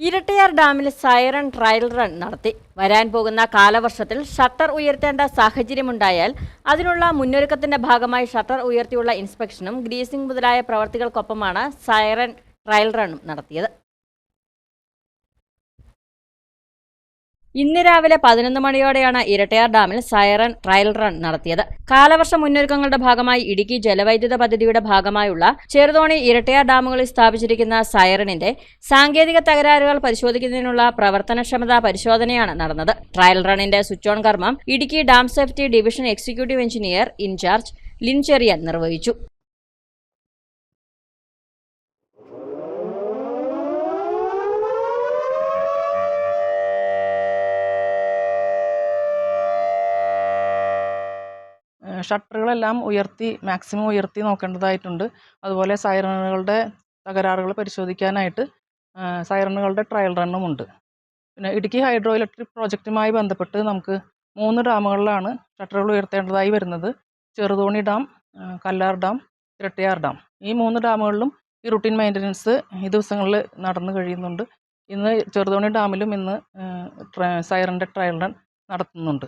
ഇരട്ടയാർ ഡാമിൽ siren trial run നടത്തി. വരാൻ പോകുന്ന കാലവർഷത്തിൽ ഷട്ടർ ഉയർത്തേണ്ട സാഹചര്യമുണ്ടായാൽ അതിനുള്ള മുന്നൊരുക്കത്തിന്റെ ഭാഗമായി ഷട്ടർ ഉയർത്തിയുള്ള ഇൻസ്പെക്ഷനും ഗ്രീസിംഗ് മുതലായ പ്രവർത്തികൾക്കൊപ്പമാണ് സൈറൺ ട്രയൽ റണ്ണും നടത്തിയത്. ഇന്ന് രാവിലെ പതിനൊന്ന് മണിയോടെയാണ് ഇരട്ടയാർ ഡാമിൽ സൈറൺ ട്രയൽ റൺ നടത്തിയത്. കാലവർഷ മുന്നൊരുക്കങ്ങളുടെ ഭാഗമായി ഇടുക്കി ജലവൈദ്യുത പദ്ധതിയുടെ ഭാഗമായുള്ള ചെറുതോണി ഇരട്ടയാർ ഡാമുകളിൽ സ്ഥാപിച്ചിരിക്കുന്ന സൈറണിന്റെ സാങ്കേതിക തകരാറുകൾ പരിശോധിക്കുന്നതിനുള്ള പ്രവർത്തനക്ഷമതാ പരിശോധനയാണ് നടന്നത്. ട്രയൽ റണ്ണിന്റെ സ്വിച്ച് ഓൺ കർമ്മം Idukki dam safety division executive engineer in charge Lin Cherian നിർവഹിച്ചു. ഷട്ടറുകളെല്ലാം ഉയർത്തി മാക്സിമം ഉയർത്തി നോക്കേണ്ടതായിട്ടുണ്ട്. അതുപോലെ സൈറണുകളുടെ തകരാറുകൾ പരിശോധിക്കാനായിട്ട് സൈറണുകളുടെ ട്രയൽ റണ്ണും ഉണ്ട് പിന്നെ ഇടുക്കി ഹൈഡ്രോ ഇലക്ട്രിക് പ്രോജക്റ്റുമായി ബന്ധപ്പെട്ട് നമുക്ക് മൂന്ന് ഡാമുകളിലാണ് ഷട്ടറുകൾ ഉയർത്തേണ്ടതായി വരുന്നത്. Cheruthoni dam Kallar dam Irattayar dam. ഈ മൂന്ന് ഡാമുകളിലും ഈ റുട്ടീൻ മെയിന്റനൻസ് ഈ ദിവസങ്ങളിൽ നടന്നു കഴിയുന്നുണ്ട്. ഇന്ന് ചെറുതോണി ഡാമിലും ഇന്ന് സൈറന്റെ ട്രയൽ റൺ നടത്തുന്നുണ്ട്.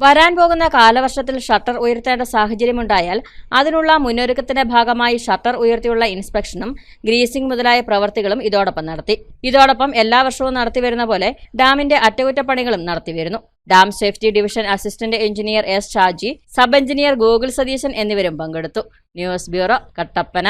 വരാൻ പോകുന്ന കാലവർഷത്തിൽ ഷട്ടർ ഉയർത്തേണ്ട സാഹചര്യമുണ്ടായാൽ അതിനുള്ള മുന്നൊരുക്കത്തിന്റെ ഭാഗമായി ഷട്ടർ ഉയർത്തിയുള്ള ഇൻസ്പെക്ഷനും ഗ്രീസിംഗ് മുതലായ പ്രവർത്തികളും ഇതോടൊപ്പം നടത്തി. ഇതോടൊപ്പം എല്ലാ വർഷവും നടത്തിവരുന്ന പോലെ ഡാമിന്റെ അറ്റകുറ്റപ്പണികളും നടത്തിവരുന്നു dam safety division assistant engineer S Shaji sub engineer Gokul Satheesan എന്നിവരും പങ്കെടുത്തു. News bureau Kattappana.